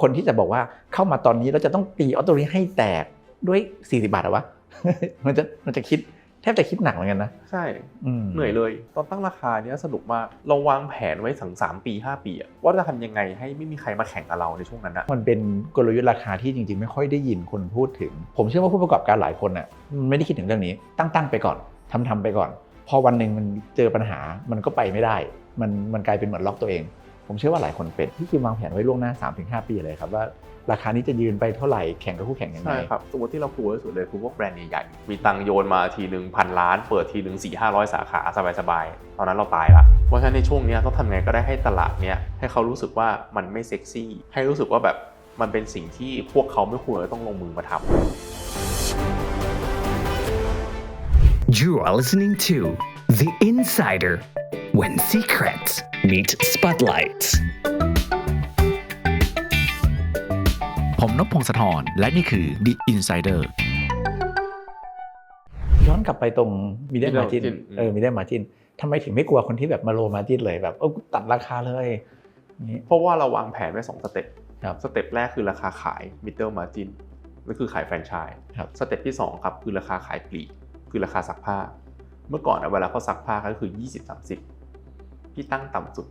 คนที่จะบอกว่าเข้ามาตอนนี้เราจะต้องตีออโต้นี้ให้แตกด้วย 40 บาทเหรอวะ มันจะมันจะคิดแทบจะคิดหนักเหมือนกันนะ ใช่อืมเหนื่อยเลย ตอนตั้งราคาเนี้ยสนุกมากเราวางแผนไว้สังสามปี 5 ปีอะว่าจะทำยังไงให้ไม่มีใครมาแข่งกับเราในช่วงนั้นอะมันเป็นกลยุทธ์ราคาที่จริง ๆ ไม่ค่อยได้ยินคนพูดถึง ผมเชื่อว่าผู้ประกอบการหลายคนอะมันไม่ได้คิดถึงเรื่องนี้ ตั้งตั้งๆไปก่อนทำทำไปก่อน พอวันหนึ่งมันเจอปัญหามันก็ไปไม่ได้ มันมันกลายเป็นเหมือนล็อกตัวเอง ผมเชื่อว่าหลายคนเป็นที่คิมวางแผนไว้ล่วงหน้า 3-5 ปีเลยครับว่าราคานี้จะยืนไปเท่าไหร่แข่งกับคู่แข่งยังไงใช่ครับตัวที่เรากลัวที่สุดเลยคือพวกแบรนด์ใหญ่ๆมีตังค์โยนมาทีหนึ่งพันล้าน เปิดทีหนึ่งสี่ห้าร้อยสาขาสบายๆตอนนั้นเราตายละเพราะฉะนั้นในช่วงเนี้ยต้องทำไงก็ได้ให้ตลาดเนี้ยให้เขารู้สึกว่ามันไม่เซ็กซี่ ให้รู้สึกว่าแบบมันเป็นสิ่งที่พวกเขาไม่ควรจะต้องลงมือมาทำ You are listening to The Insider when secrets meet spotlights. ผมนพพงศธรและนี่คือ The Insider ย้อนกลับไปตรงมีเดีย Middle มาจิน margin เออมีเดียมาจินทำไมถึงไม่กลัวคนที่แบบมาโลมาจินเลยแบบเออกูตัดราคาเลยนี่ เพราะว่าเราวางแผนไว้สองสเต็ปครับสเต็ปแรกคือราคาขาย middle margin นั่นคือขายแฟรนไชส์ครับ สเต็ปที่สองครับคือราคาขายปลีกคือราคาซักผ้า เมื่อก่อนอะเวลาเขาซักผ้าก็คือ 20-30 พี่ตั้งต่ำสุด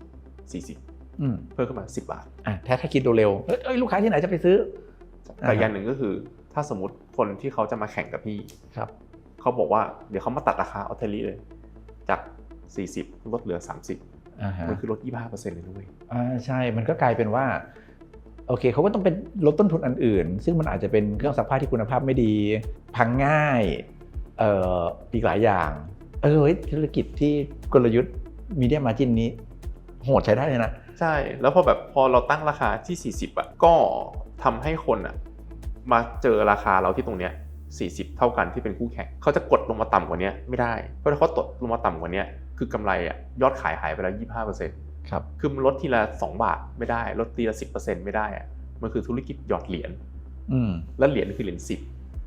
40อืมเพิ่มขึ้นมา 10 บาทอะถ้าถ้าคิดดูเร็วเอ้ยเอ้ยลูกค้าที่ไหนจะไปซื้อแต่อย่างหนึ่งก็คือ ถ้าสมมติคนที่เขาจะมาแข่งกับพี่ครับเขาบอกว่าเดี๋ยวเขามาตัดราคาออเทลีเลย จาก 40 ลดเหลือ 30อ่าฮะมันคือลด 25%เลยนะเว้ยอ่าใช่มันก็กลายเป็นว่าโอเคเขาก็ต้องเป็นลดต้นทุนอันอื่น ซึ่งมันอาจจะเป็นเครื่องซักผ้าที่คุณภาพไม่ดี พังง่ายเอ่ออีกหลายอย่าง เออเฮ้ยธุรกิจที่กลยุทธ์ มีเดียมาจินนี้ โหดใช้ได้เลยนะ ใช่ แล้วพอแบบพอเราตั้งราคาที่ 40 อะ ก็ทำให้คนอะ มาเจอราคาเราที่ตรงเนี้ย40 เท่ากันที่เป็นคู่แข่งเขาจะกดลงมาต่ำกว่านี้ไม่ได้ เพราะถ้าเขาตดลงมาต่ำกว่านี้คือกำไรอะยอดขายหายไปแล้ว 25%ครับคือมันลดทีละ 2 บาทไม่ได้ ลดทีละ 10%ไม่ได้อะมันคือธุรกิจหยอดเหรียญอืมแล้วเหรียญคือเหรียญ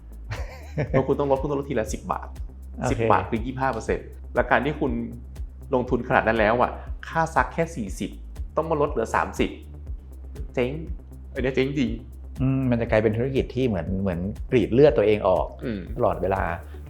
10เพราะคุณต้องลดคุณต้องลดทีละ10บาทโอเค10บาทคือ25%แล้วการที่คุณ ลงทุนขนาดนั้นแล้วอะค่าซักแค่ 40 ต้องมาลดเหลือ 30 เจ๊งอันเนี้ยเจ๊งจริงอืมมันจะกลายเป็นธุรกิจที่เหมือนเหมือนกรีดเลือดตัวเองออกอืมตลอดเวลา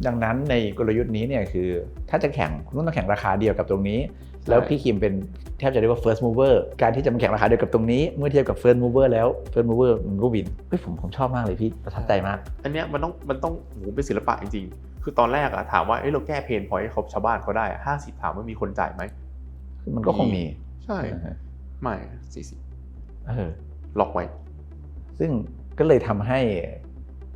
ดังนั้นในกลยุทธ์นี้เนี่ยคือถ้าจะแข่งคุณต้องแข่งราคาเดียวกับตรงนี้ แล้วพี่คิมเป็นแทบจะเรียกว่า first mover การที่จะมาแข่งราคาเดียวกับตรงนี้ เมื่อเทียบกับ first mover แล้ว first mover มันก็วินเฮ้ยผมผมชอบมากเลยพี่ประทับใจมาก อันเนี้ยมันต้องมันต้องโหเป็นศิลปะจริงๆ คือตอนแรกอะถามว่าเอ้ยเราแก้เพนพอยให้เขาชาวบ้านเขาได้ห้าสิบถามว่ามีคนจ่ายไหมมันก็คงมี ใช่นะฮะไม่สี่สิบเออล็อกไว้ ซึ่งก็เลยทำให้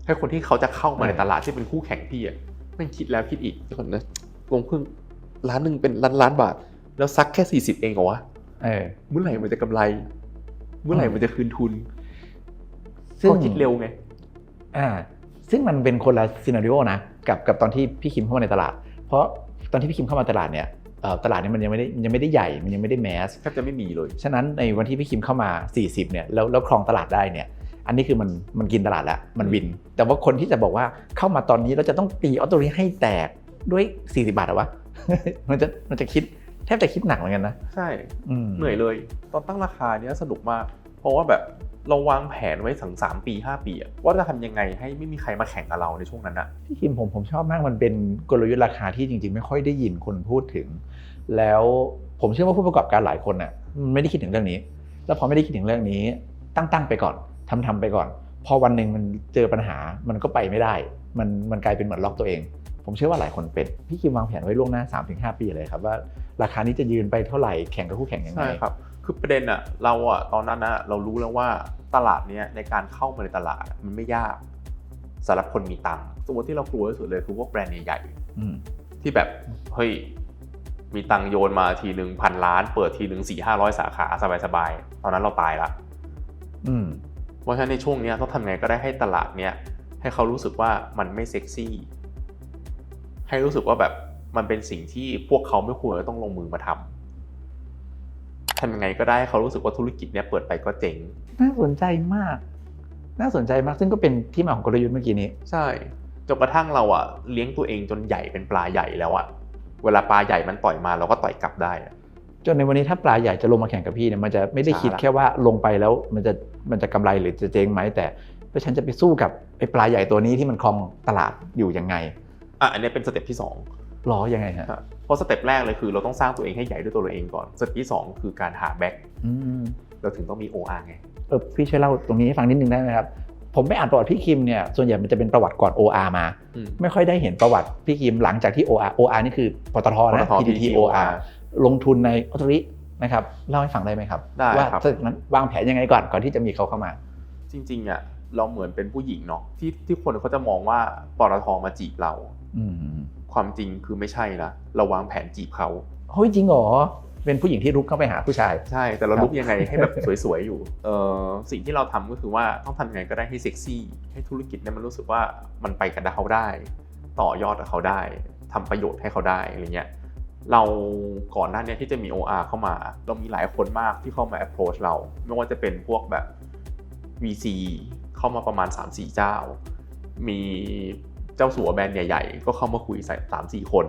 ให้คนที่เขาจะเข้ามาในเออตลาดที่เป็นคู่แข่งพี่อะไม่คิดแล้วคิดอีกเดี๋ยวก่อนนะลงพึ่งล้านหนึ่งเป็นล้านล้านบาท แล้วซักแค่สี่สิบเองเหรอวะเออเมื่อไหร่มันจะกำไร เมื่อไหร่มันจะคืนทุนซึ่งก็คิดเร็วไง อ่า ซึ่งมันเป็นคนละซีนารีโอนะ กับกับตอนที่พี่คิมเข้ามาในตลาด เพราะตอนที่พี่คิมเข้ามาตลาดเนี่ยเอ่อตลาดเนี้มันยังไม่ได้ยังไม่ได้ใหญ่ มันยังไม่ได้แมสแทบจะไม่มีเลย ฉะนั้นในวันที่พี่คิมเข้ามา 40เนี่ยแล้วแล้วครองตลาดได้เนี่ย อันนี้คือมันมันกินตลาดแล้วมันวิน แต่ว่าคนที่จะบอกว่าเข้ามาตอนนี้เราจะต้องตีออโต้นี้ให้แตกด้วย 40 บาทเหรอวะ มันจะมันจะคิดแทบจะคิดหนักเหมือนกันนะ ใช่อืมเหนื่อยเลย ตอนตั้งราคาเนี้ยสนุกมาก เพราะว่าแบบ เราวางแผนไว้สังสามปี 5 ปีอะว่าจะทำยังไงให้ไม่มีใครมาแข่งกับเราในช่วงนั้นอะพี่คิมผมผมชอบมากมันเป็นกลยุทธ์ราคาที่จริง ๆ ไม่ค่อยได้ยินคนพูดถึง แล้วผมเชื่อว่าผู้ประกอบการหลายคนอะไม่ได้คิดถึงเรื่องนี้ แล้วพอไม่ได้คิดถึงเรื่องนี้ ตั้งตั้งไปก่อนทำทำไปก่อน พอวันหนึ่งมันเจอปัญหามันก็ไปไม่ได้ มันมันกลายเป็นเหมือนล็อกตัวเอง ผมเชื่อว่าหลายคนเป็นพี่คิมวางแผนไว้ล่วงหน้า 3-5 ปีเลยครับว่าราคานี้จะยืนไปเท่าไหร่แข่งกับคู่แข่งยังไงใช่ครับ คือประเด็นอะเราอะตอนนั้นนะเรารู้แล้วว่าตลาดเนี้ยในการเข้ามาในตลาดอะมันไม่ยากสำหรับคนมีตังค์ตัวที่เรากลัวที่สุดเลยคือพวกแบรนด์ใหญ่ๆอืมที่แบบเฮ้ยมีตังค์โยนมาทีหนึ่งพันล้าน เปิดทีหนึ่งสี่ห้าร้อยสาขาสบายๆตอนนั้นเราตายละอืมเพราะฉะนั้นในช่วงเนี้ยต้องทำไงก็ได้ให้ตลาดเนี้ยให้เขารู้สึกว่ามันไม่เซ็กซี่ ให้รู้สึกว่าแบบมันเป็นสิ่งที่พวกเขาไม่ควรจะต้องลงมือมาทำ ทำยังไงก็ได้เขารู้สึกว่าธุรกิจเนี้ยเปิดไปก็เจ๋ง น่าสนใจมาก น่าสนใจมากซึ่งก็เป็นที่มาของกลยุทธ์เมื่อกี้นี้ ใช่จนกระทั่งเราอะเลี้ยงตัวเองจนใหญ่เป็นปลาใหญ่แล้วอะเวลาปลาใหญ่มันต่อยมาเราก็ต่อยกลับได้จนในวันนี้ถ้าปลาใหญ่จะลงมาแข่งกับพี่เนี่ยมันจะไม่ได้คิดแค่ว่าลงไปแล้วมันจะมันจะกำไรหรือจะเจ๊งไหมแต่ว่าฉันจะไปสู้กับไอ้ปลาใหญ่ตัวนี้ที่มันครองตลาดอยู่ยังไงอะอันนี้เป็นสเต็ปที่2 ล้อยังไงฮะเพราะสเต็ปแรกเลยคือเราต้องสร้างตัวเองให้ใหญ่ด้วยตัวเราเองก่อนสเต็ปที่ 2 คือการหาแบ็คเราถึงต้องมี OR ไงเออพี่ช่วยเล่าตรงนี้ให้ฟังนิดนึงได้ไหมครับผมไปอ่านประวัติพี่คิมเนี่ยส่วนใหญ่มันจะเป็นประวัติก่อน OR มา ไม่ค่อยได้เห็นประวัติพี่คิมหลังจากที่ OR OR นี่คือปตทนะ PTT OR ลงทุนในออตรินะครับเล่าให้ฟังได้ไหมครับได้ว่าจากนั้นวางแผนยังไงก่อนก่อนที่จะมีเขาเข้ามา จริงๆอะเราเหมือนเป็นผู้หญิงเนาะที่ที่คนเขาจะมองว่าปตทมาจีบเรา ความจริงคือไม่ใช่นะเราวางแผนจีบเขาเฮ้ยจริงเหรอเป็นผู้หญิงที่รุกเข้าไปหาผู้ชาย ใช่แต่เราครับลุกยังไงให้แบบสวยๆอยู่เออสิ่งที่เราทำก็คือว่าต้องทำยังไงก็ได้ให้เซ็กซี่ให้ธุรกิจเนี่ยมันรู้สึกว่ามันไปกับเขาได้ ต่อยอดกับเขาได้ทำประโยชน์ให้เขาได้อะไรเงี้ยเราก่อนหน้าเนี้ที่จะมี OR เข้ามาเรามีหลายคนมากที่เข้ามา approach เรา ไม่ว่าจะเป็นพวกแบบ VC เข้ามาประมาณ 3-4 เจ้า มี เจ้าสัวแบรนด์ใหญ่ๆ ก็เข้ามาคุยใส่สามสี่คน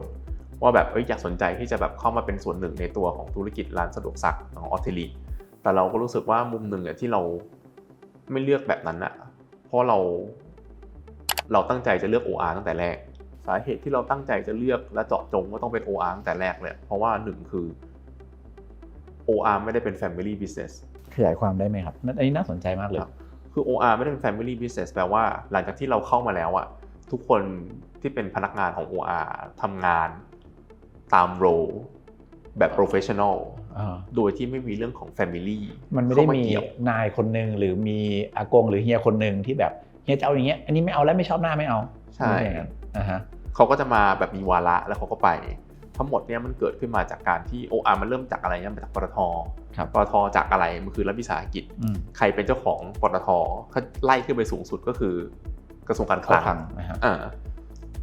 ว่าแบบเอ้ยอยากสนใจที่จะแบบเข้ามาเป็นส่วนหนึ่งในตัวของธุรกิจร้านสะดวกซักของออเทลีแต่เราก็รู้สึกว่ามุมหนึ่งอะที่เราไม่เลือกแบบนั้นอะเพราะเรา เราตั้งใจจะเลือก OR ตั้งแต่แรก สาเหตุที่เราตั้งใจจะเลือกและเจาะจงว่าต้องเป็น OR ตั้งแต่แรกเลยเพราะว่าหนึ่งคือ OR ไม่ได้เป็น Family Business ขยายความได้ไหมครับนั่นอันนี้น่าสนใจมากเลยครับคือ OR ไม่ได้เป็น Family Business แปลว่าหลังจากที่เราเข้ามาแล้วอะ ทุกคนที่เป็นพนักงานของ OR ทำงานตามโรแบบ professional อ่าโดยที่ไม่มีเรื่องของ Family มันไม่ได้เข้าามีเกี่ยวนายคนหนึ่งหรือมีอากงหรือเฮียคนหนึ่งที่แบบเฮียจะเอาอย่างเงี้ยอันนี้ไม่เอาแล้วไม่ชอบหน้าไม่เอา ใช่ไม่อย่างนั้นอ่าฮะเขาก็จะมาแบบมีวาระแล้วเขาก็ไป ทั้งหมดเนี่ยมันเกิดขึ้นมาจากการที่ OR มันเริ่มจากอะไรเนี่ยมาจากปตทครับปตทจากอะไรมันคือรัฐวิสาหกิจอืมใครเป็นเจ้าของปตทเขาไล่ขึ้นไปสูงสุดก็คือ กระทรวงการคคลัลังงนะฮะอ่า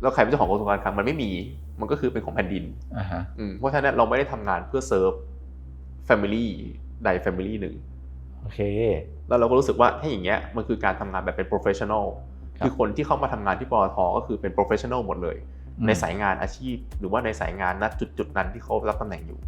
แล้วใครเป็นเจ้าของกระทรวงการคลังมันไม่มี มันก็คือเป็นของแผ่นดินอ่าฮะอืมเพราะฉะนั้นเราไม่ได้ทำงานเพื่อเซิร์ฟ Family ใด Family หนึ่งโอเค แล้วเราก็รู้สึกว่าถ้าอย่างเงี้ยมันคือการทำงานแบบเป็น professional ครับคือคนที่เข้ามาทำงานที่ปตทก็คือเป็น professional หมดเลยอืมในสายงานอาชีพ หรือว่าในสายงานณจุดจุดๆนั้นที่เขารับตำแหน่งอยู่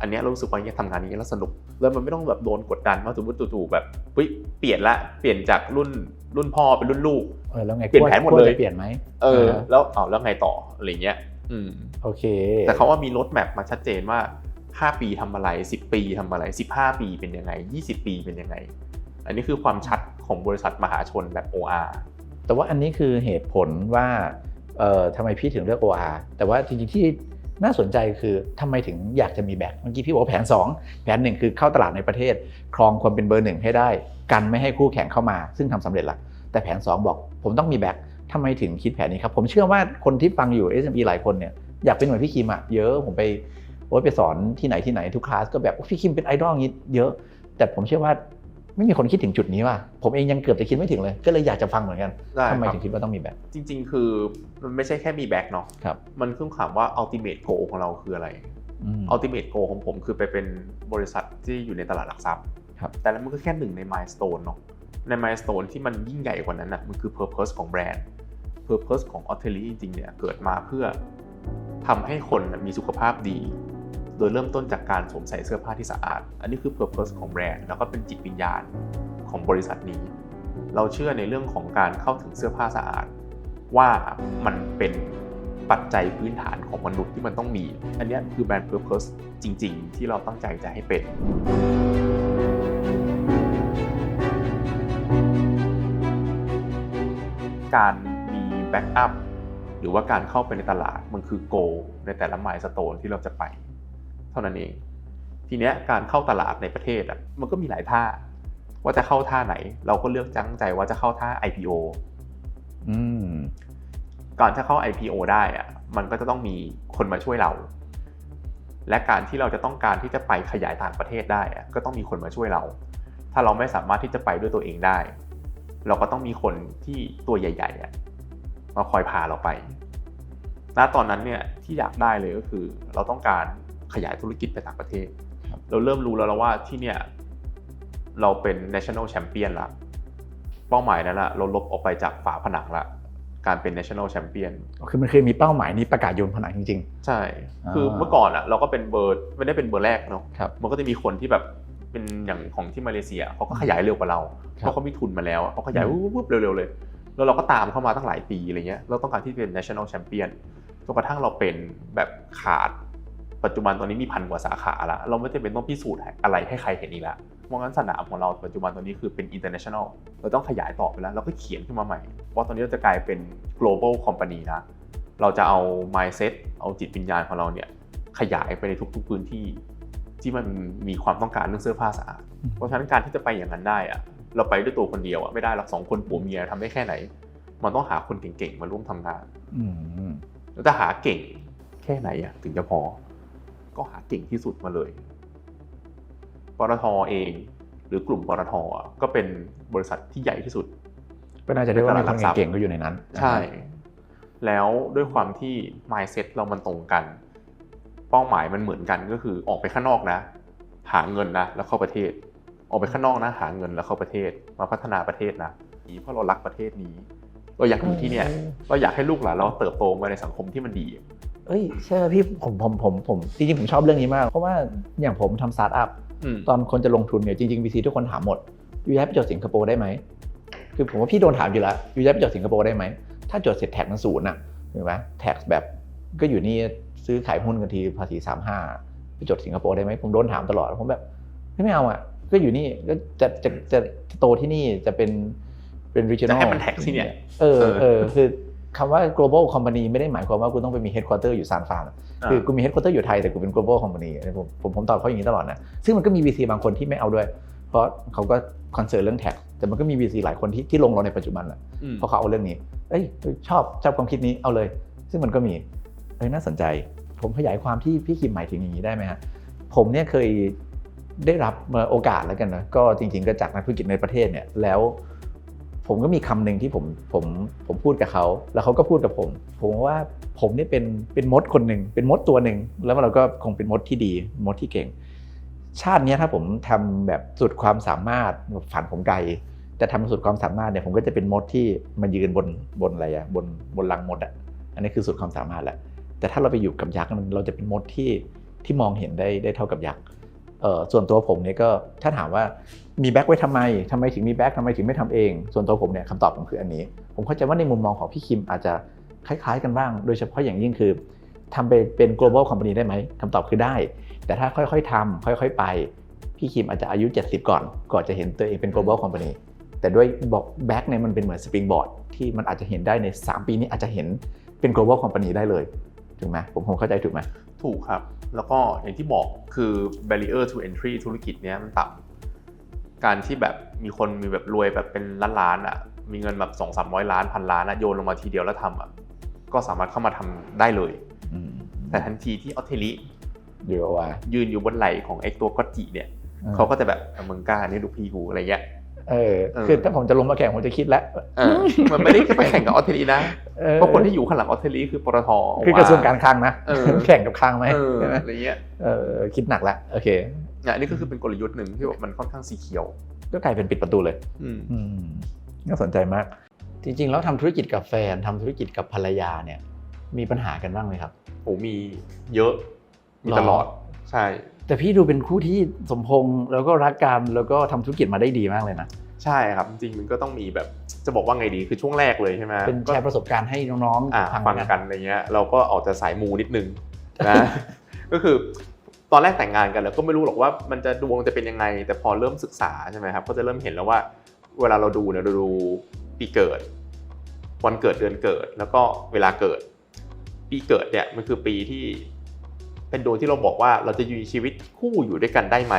อันเนี้ยเรารู้สึกว่าเนี่ยทำงานนี้แล้วสนุก แล้วมันไม่ต้องแบบโดนกดดันว่าสมมติจู่ๆแบบเฮ้ยเปลี่ยนละเปลี่ยนจากรุ่นรุ่นพ่อเป็นรุ่นลูกเออแล้วไงเปลี่ยนแผนหมดเลยจะเปลี่ยนไหมเออาฮะแล้วเอาแล้วไงต่ออะไรเงี้ยอืมโอเค แต่เขาว่ามีรถแมพมาชัดเจนว่า 5 ปีทำอะไร 10 ปีทำอะไร 15 ปีเป็นยังไง 20 ปีเป็นยังไง อันนี้คือความชัดของบริษัทมหาชนแบบ OR แต่ว่าอันนี้คือเหตุผลว่าเอ่อทำไมพี่ถึงเลือก OR แต่ว่าจริงๆที่ น่าสนใจคือทำไมถึงอยากจะมีแบ็คเมื่อกี้พี่บอกแผน 2 แผนหนึ่งคือเข้าตลาดในประเทศ ครองความเป็นเบอร์หนึ่งให้ได้ กันไม่ให้คู่แข่งเข้ามา ซึ่งทำสำเร็จละแต่แผน 2 บอก ผมต้องมีแบ็คทำไมถึงคิดแผนนี้ครับ ผมเชื่อว่าคนที่ฟังอยู่ SME หลายคนเนี่ยอยากเป็นเหมือนพี่คิมอะเยอะผมไปโอ้ยไปสอนที่ไหนที่ไหนทุกคลาสก็แบบพี่คิมเป็นไอดอลอย่างนี้เยอะ แต่ผมเชื่อว่า ไม่มีคนคิดถึงจุดนี้ว่ะผมเองยังเกือบจะคิดไม่ถึงเลย ก็เลยอยากจะฟังเหมือนกันได้ทำไมครับถึงคิดว่าต้องมีแบ็คจริง ๆ คือมันไม่ใช่แค่มีแบ็กเนาะครับมันขึ้นถามว่า ultimate goal ของเราคืออะไรอืม ultimate goal ของผมคือไปเป็นบริษัทที่อยู่ในตลาดหลักทรัพย์ครับแต่แล้วมันก็แค่หนึ่งใน milestone เนาะใน milestone ที่มันยิ่งใหญ่กว่านั้นนะมันคือ purpose ของแบรนด์ purpose ของ o t t e l i จริงๆเนี่ยเกิดมาเพื่อทำให้คนน่ะมีสุขภาพดีโดยเริ่มต้นจากการสวมใส่เสื้อผ้าที่สะอาด อันนี้คือ purpose ของแบรนด์แล้วก็เป็นจิตวิญญาณของบริษัทนี้ เราเชื่อในเรื่องของการเข้าถึงเสื้อผ้าสะอาด ว่ามันเป็นปัจจัยพื้นฐานของมนุษย์ที่มันต้องมี อันนี้คือแบรนด์ Purpose จริง ๆ ที่เราตั้งใจจะให้เป็นการมีแบ็กอัพหรือว่าการเข้าไปในตลาดมันคือโกในแต่ละไมล์สโตนที่เราจะไป เท่านั้นเอง ทีเนี้ยการเข้าตลาดในประเทศอะมันก็มีหลายท่า ว่าจะเข้าท่าไหน เราก็เลือกจังใจว่าจะเข้าท่า IPO อืมก่อนจะเข้า IPO ได้อะมันก็จะต้องมีคนมาช่วยเรา และการที่เราจะต้องการที่จะไปขยายต่างประเทศได้อะก็ต้องมีคนมาช่วยเรา ถ้าเราไม่สามารถที่จะไปด้วยตัวเองได้ เราก็ต้องมีคนที่ตัวใหญ่ๆอะมาคอยพาเราไป ณ ตอนนั้นเนี่ยที่อยากได้เลยก็คือเราต้องการ ขยายธุรกิจไปต่างประเทศครับเราเริ่มรู้แล้วว่าที่เนี่ยเราเป็น national champion ละเป้าหมายนั้นละเราลบออกไปจากฝาผนังละการเป็น national champion คือมันเคยมีเป้าหมายนี้ประกาศโยนผนังจริงใช่อ่าคือเมื่อก่อนอะเราก็เป็นเบอร์ไม่ได้เป็นเบอร์แรกเนาะครับมันก็จะมีคนที่แบบเป็นอย่างของที่มาเลเซียเขาก็ขยายเร็วกว่าเราครับเพราะเขามีทุนมาแล้วอะเขาขยายอืมวุบๆเร็วๆเลย แล้วเราก็ตามเข้ามาตั้งหลายปีอะไรเงี้ยเราต้องการที่จะเป็น national champion จนกระทั่งเราเป็นแบบขาด ปัจจุบันตอนนี้มีพันกว่าสาขาละเราไม่จำเป็นต้องพิสูจน์อะไรให้ใครเห็นอีกแล้วเพราะงั้นสนามของเราปัจจุบันตอนนี้คือเป็น international เราต้องขยายต่อไปแล้วเราก็เขียนขึ้นมาใหม่ ว่าตอนนี้เราจะกลายเป็น global company นะเราจะเอา mindset เอาจิตวิญญาณของเราเนี่ยขยายไปในทุกๆพื้นที่ ที่มันมีความต้องการเรื่องเสื้อผ้าสะอาดอืมเพราะฉะนั้นการที่จะไปอย่างนั้นได้อะเราไปด้วยตัวคนเดียวอะไม่ได้หรอกสองคนผัวเมียทำได้แค่ไหน มันต้องหาคนเก่งๆมาร่วมทำงานๆอืมแล้วจะหาเก่งแค่ไหนอะถึงจะพอ ก็หาเก่งที่สุดมาเลย ปตทเอง หรือกลุ่มปตทอะก็เป็นบริษัทที่ใหญ่ที่สุด ก็น่าจะได้ว่ามีคนเก่งๆก็อยู่ในนั้น ใช่ แล้วด้วยความที่ mindset เรามันตรงกัน เป้าหมายมันเหมือนกันก็คือออกไปข้างนอกนะ หาเงินนะแล้วเข้าประเทศ ออกไปข้างนอกนะ หาเงินแล้วเข้าประเทศ มาพัฒนาประเทศนะเพราะเรารักประเทศนี้ เราอยากอยู่ที่เนี่ย เราอยากให้ลูกหลานเราเติบโตมาในสังคมที่มันดี เอ้ยใช่ไหมพี่ผมผมผมผมจริงๆผมชอบเรื่องนี้มาก เพราะว่าอย่างผมทำสตาร์ทอัพอืมตอนคนจะลงทุนเนี่ยจริงๆ VC ทุกคนถามหมดยูย้ายไปจดสิงคโปร์ได้ไหมคือผมว่าพี่โดนถามอยู่แล้วยูย้ายไปจดสิงคโปร์ได้ไหมถ้าจดเสร็จแท็กมันศูนย์อะเห็นไหมแท็กแบบก็อยู่นี่ซื้อขายหุ้นกันทีภาษีสามห้าไปจดสิงคโปร์ได้ไหมผมโดนถามตลอดผมแบบไม่เอาอะก็อยู่นี่ก็จะจะจะจะโตที่นี่จะเป็นเป็น regional จะให้มันแท็กที่เนี่ยเออเออเออคือ คำว่า global company ไม่ได้หมายความว่ากูต้องไปมี headquarter อยู่ซานฟรานคือกูมี headquarter อยู่ไทยแต่กูเป็น global company อันนี้ผมผมผมตอบเขาอย่างนี้ตลอดนะ ซึ่งมันก็มี VC บางคนที่ไม่เอาด้วย เพราะเขาก็คอนเซิร์นเรื่อง tax แต่มันก็มี VC หลายคนที่ที่ลงเราในปัจจุบันแหละอืมเพราะเขาเอาเรื่องนี้ เอ้ยชอบชอบความคิดนี้เอาเลย ซึ่งมันก็มีเอ้ยน่าสนใจ ผมขยายความที่พี่คิมหมายถึงอย่างนี้ได้ไหมฮะผมเนี่ยเคยได้รับโอกาสแล้วกันนะก็จริง ๆ ก็จากนักธุรกิจในประเทศเนี่ยแล้ว ผมก็มีคำหนึ่งที่ผมผมผมพูดกับเขาแล้วเขาก็พูดกับผม ผมว่าผมนี่เป็นเป็นมดคนหนึ่งเป็นมดตัวหนึ่งแล้วเราก็คงเป็นมดที่ดีมดที่เก่ง ชาตินี้ถ้าผมทำแบบสุดความสามารถฝันผมไกลแต่ทำสุดความสามารถเนี่ยผมก็จะเป็นมดที่มายืนบนบนอะไรอะบนบนลังมดอะอันนี้คือสุดความสามารถแหละแต่ถ้าเราไปอยู่กับยักษ์มันเราจะเป็นมดที่ที่มองเห็นได้ได้เท่ากับยักษ์ ส่วนตัวผมเนี่ยก็ถ้าถามว่ามีแบ็คไว้ทำไมทำไมถึงมีแบ็คทำไมถึงไม่ทำเอง ส่วนตัวผมเนี่ยคำตอบผมคืออันนี้ ผมเข้าใจว่าในมุมมองของพี่คิมอาจจะคล้าย ๆ กันบ้าง โดยเฉพาะอย่างยิ่งคือทำไปเป็น global company ได้ไหมคำตอบคือได้ แต่ถ้าค่อยๆทำค่อยๆไป พี่คิมอาจจะอายุ 70 ก่อน ก่อนจะเห็นตัวเองเป็น global company แต่ด้วยบอกแบ็กเนี่ยมันเป็นเหมือนสปริงบอร์ดที่มันอาจจะเห็นได้ใน 3 ปีนี้อาจจะเห็นเป็น global company ได้เลยถูกไหมผมผมเข้าใจถูกไหม ถูกครับ แล้วก็อย่างที่บอกคือ barrier to entry ธุรกิจเนี้ยมันต่ำการที่แบบมีคนมีแบบรวยแบบเป็นล้านล้านๆอะมีเงินแบบสองสามร้อยล้านพันล้านอะโยนลงมาทีเดียวแล้วทำอะก็สามารถเข้ามาทำได้เลยอืมแต่ทันทีที่ออเทลิเดี๋ยวว่ายืนอยู่บนไหล่ของไอ้ตัวก็อตจิเนี่ยเขาก็จะแบบอะมึงกล้านี่ดูพี่กูอะไรเงี้ย เออเออคือถ้าผมจะลงมาแข่งผมจะคิดแล้วเออมันไม่ได้ไปแข่งกับออเทลินะออเพราะคนที่อยู่ข้างหลังออเทลิคือปตทคือกระทรวงการคลังนะเออแข่งกับคลังไหมเออใช่ไหมอะไรเงี้ยเออคิดหนักแล้วโอเคเนี่ยอันนี่ก็คือเป็นกลยุทธ์หนึ่งที่แบบมันค่อนข้างสีเขียว ก็กลายเป็นปิดประตูเลยอืมอืมน่าสนใจมาก จริงๆแล้วทำธุรกิจกับแฟนทำธุรกิจกับภรรยาเนี่ย มีปัญหากันบ้างไหมครับโอ้มีเยอะมีหรอตลอด ใช่ แต่พี่ดูเป็นคู่ที่สมพงษ์แล้วก็รักกันแล้วก็ทำธุรกิจมาได้ดีมากเลยนะใช่ครับจริงๆมันก็ต้องมีแบบจะบอกว่าไงดีคือช่วงแรกเลยใช่ไหมเป็นแชร์ประสบการณ์ให้น้องอ่าๆฟังกันอะไรเงี้ยเราก็ออกจะสายมูนิดนึงนะก็คือตอนแรกแต่งงานกันแล้วก็ไม่รู้หรอกว่ามันจะดวงจะเป็นยังไง แต่พอเริ่มศึกษาใช่ไหมครับก็จะเริ่มเห็นแล้วว่า เวลาเราดูเนี่ยเราดูปีเกิด วันเกิดเดือนเกิด แล้วก็เวลาเกิด ปีเกิดเนี่ยมันคือปีที่ เป็นดวงที่เราบอกว่าเราจะอยู่ชีวิตคู่อยู่ด้วยกันได้ไหม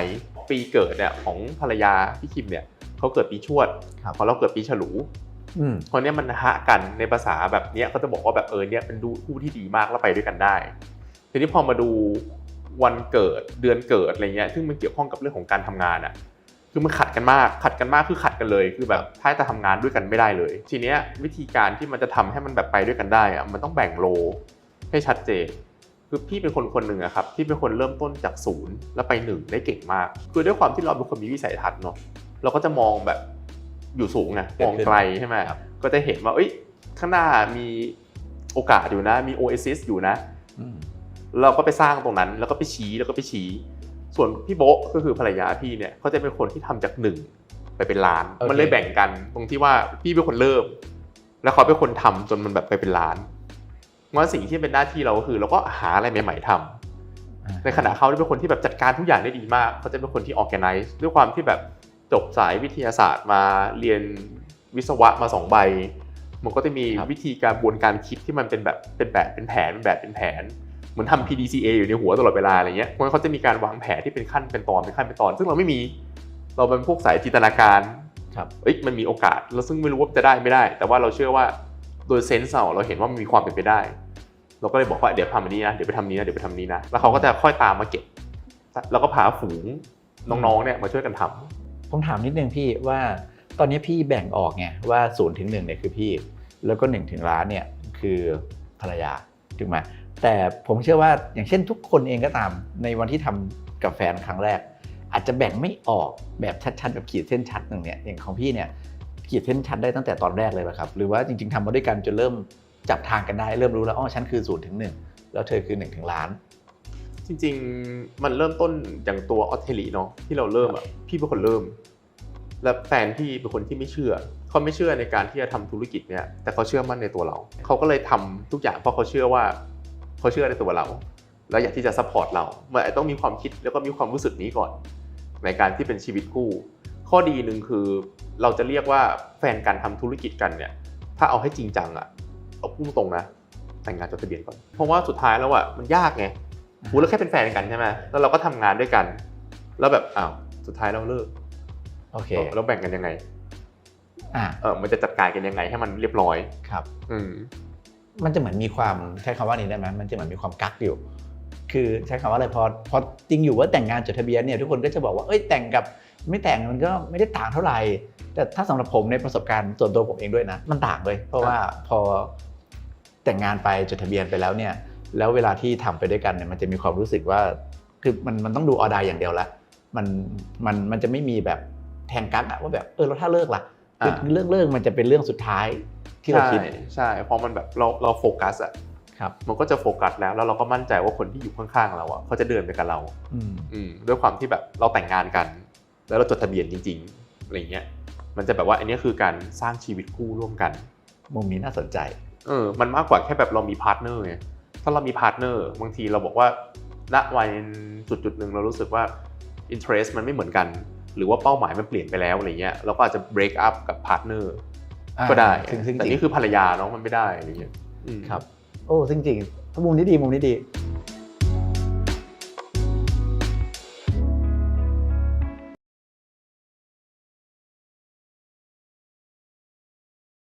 ปีเกิดเนี่ยของภรรยาพี่คิมเนี่ยเขาเกิดปีชวดครับของเราเกิดปีฉลูอืมคนเนี้ยมันฮะกันในภาษาแบบเนี้ยเขาจะบอกว่าแบบเออเนี่ยเป็นดูคู่ที่ดีมากแล้วไปด้วยกันได้ ทีนี้พอมาดูวันเกิดเดือนเกิดอะไรเงี้ยซึ่งมันเกี่ยวข้องกับเรื่องของการทำงานอะคือมันขัดกันมากขัดกันมากคือขัดกันเลย คือแบบถ้าจะทำงานด้วยกันไม่ได้เลย ทีเนี้ยวิธีการที่มันจะทำให้มันแบบไปด้วยกันได้อะมันต้องแบ่งโลให้ชัดเจน คือพี่เป็นคนคนหนึ่งอะครับที่เป็นคนเริ่มต้นจากศูนย์แล้วไปหนึ่งได้เก่งมาก คือด้วยความที่เราเป็นคนมีวิสัยทัศน์เนาะเราก็จะมองแบบอยู่สูงไงมองไกลใช่ไหมครับก็จะเห็นว่าเอ้ยขข้างหน้ามีโอกาสอยู่นะ มีโอเอซิสอยู่นะอืมเราก็ไปสร้างตรงนั้น แล้วก็ไปชี้แล้วก็ไปชี้ ส่วนพี่โบ๊ะก็คือภรรยาพี่เนี่ยเขาจะเป็นคนที่ทำจากหนึ่งไปเป็นล้าน มันเลยแบ่งกันตรงที่ว่าพี่เป็นคนเริ่ม แล้วเขาเป็นคนทำจนมันแบบไปเป็นล้าน งั้นสิ่งที่เป็นหน้าที่เราก็คือ เราก็หาอะไรใหม่ ๆทำอ่าในขณะเขาเป็นคนที่แบบจัดการทุกอย่างได้ดีมากเขาจะเป็นคนที่ organize ด้วยความที่แบบจบสายวิทยาศาสตร์มาเรียนวิศวะมาสองใบ มันก็จะมีครับวิธีการบวนการคิดที่มันเป็นแบบเป็นแบบเป็นแผนเป็นแบบเป็นแผนเหมือนทำ PDCA อยู่ในหัวตลอดเวลาอะไรเงี้ยเพราะฉะนั้นเขาจะมีการวางแผนที่เป็นขั้นเป็นตอนเป็นขั้นเป็นตอน ซึ่งเราไม่มี เราเป็นพวกสายจินตนาการครับเอ้ยมันมีโอกาส แล้วซึ่งไม่รู้ว่าจะได้ไม่ได้ แต่ว่าเราเชื่อว่า โดยเซนส์เราเราเห็นว่ามันมีความเป็นไปได้ เราก็เลยบอกว่าเดี๋ยวทำอันนี้นะเดี๋ยวไปทำนี้นะเดี๋ยวไปทำนี้นะแล้วเขาก็จะค่อยตามมาเก็บ แล้วก็พาฝูงน้องๆเนี่ยมาช่วยกันทำผมถามนิดนึงพี่ว่าตอนนี้พี่แบ่งออกไงว่าศูนย์ถึงหนึ่งเนี่ยคือพี่ แล้วก็หนึ่งถึงล้านเนี่ยคือภรรยาถูกไหมแต่ผมเชื่อว่าอย่างเช่นทุกคนเองก็ตามในวันที่ทำกับแฟนครั้งแรก อาจจะแบ่งไม่ออกแบบชัดๆแบบขีดเส้นชัดหนึ่งเนี่ยอย่างของพี่เนี่ย ขีดเส้นชัดได้ตั้งแต่ตอนแรกเลยป่ะครับ หรือว่าจริง ๆทำมาด้วยกันจนเริ่มจับทางกันได้ เริ่มรู้แล้วอ๋อฉันคือศูนย์ถึงหนึ่งแล้วเธอคือหนึ่งถึงล้าน จริง ๆ มันเริ่มต้นอย่างตัวออเทลีเนาะที่เราเริ่มอะพี่เป็นคนเริ่ม และแฟนพี่เป็นคนที่ไม่เชื่อเขาไม่เชื่อในการที่จะทำธุรกิจเนี่ยแต่เขาเชื่อมั่นในตัวเราเขาก็เลยทำทุกอย่างเพราะเขาเชื่อว่าเขาเชื่อในตัวเรา แล้วอยากที่จะซัพพอร์ตเรามันอาจต้องมีความคิดแล้วก็มีความรู้สึกนี้ก่อน ในการที่เป็นชีวิตคู่ ข้อดีหนึ่งคือเราจะเรียกว่าแฟนการทำธุรกิจกันเนี่ย ถ้าเอาให้จริงจังอะเอาพุ่งตรงนะ แต่งงานจดทะเบียนก่อน เพราะว่าสุดท้ายแล้วอะมันยากไงกูเราแค่เป็นแฟนกันใช่ไหมแล้วเราก็ทำงานด้วยกัน แล้วแบบอ้าวสุดท้ายเราเลิกโอเคแล้วแบ่งกันยังไงอ่าเออมันจะจัดการกันยังไงให้มันเรียบร้อยครับ อืมมันจะเหมือนมีความใช้คำว่านี้ได้ไหมมันจะเหมือนมีความกักอยู่ คือใช้คำว่าอะไรพอพอจริงอยู่ว่าแต่งงานจดทะเบียนเนี่ยทุกคนก็จะบอกว่าเอ้ยแต่งกับไม่แต่งมันก็ไม่ได้ต่างเท่าไหร่ แต่ถ้าสำหรับผมในประสบการณ์ส่วนตัวผมเองด้วยนะ มันต่างเลย เพราะว่าพอแต่งงานไปจดทะเบียนไปแล้วเนี่ย แล้วเวลาที่ทำไปด้วยกันเนี่ยมันจะมีความรู้สึกว่าคือมันมันต้องดูออดายอย่างเดียวละมันมันมันจะไม่มีแบบแทงกักอะว่าแบบเออแล้วถ้าเลิกล่ะคืออ่าเรื่องเลิกมันจะเป็นเรื่องสุดท้ายที่เราใช่คิดใช่เพราะมันแบบเราเราโฟกัสอะครับ มันก็จะโฟกัสแล้วแล้วเราก็มั่นใจว่าคนที่อยู่ข้างๆเราอะเขาจะเดินไปกับเราอืมอืมด้วยความที่แบบเราแต่งงานกัน แล้วเราจดทะเบียนจริงๆอะไรเงี้ยมันจะแบบว่าอันนี้คือการสร้างชีวิตคู่ร่วมกันมุมนี้น่าสนใจเออมันมากกว่าแค่แบบเรามีพาร์ทเนอร์ไงถ้าเรามีพาร์ทเนอร์บางทีเราบอกว่าณวันจุดจุดๆหนึ่งเรารู้สึกว่า interest มันไม่เหมือนกัน หรือว่าเป้าหมายมันเปลี่ยนไปแล้วอะไรเงี้ยเราก็อาจจะ break up กับพาร์ทเนอร์อ่าก็ได้ซึ่งซึ่งแต่จริงนี่คือภรรยาเนาะมันไม่ได้อะไรเงี้ยอืมครับ โอ้ซึ่งจริงมุมนี้ดีมุมนี้ดี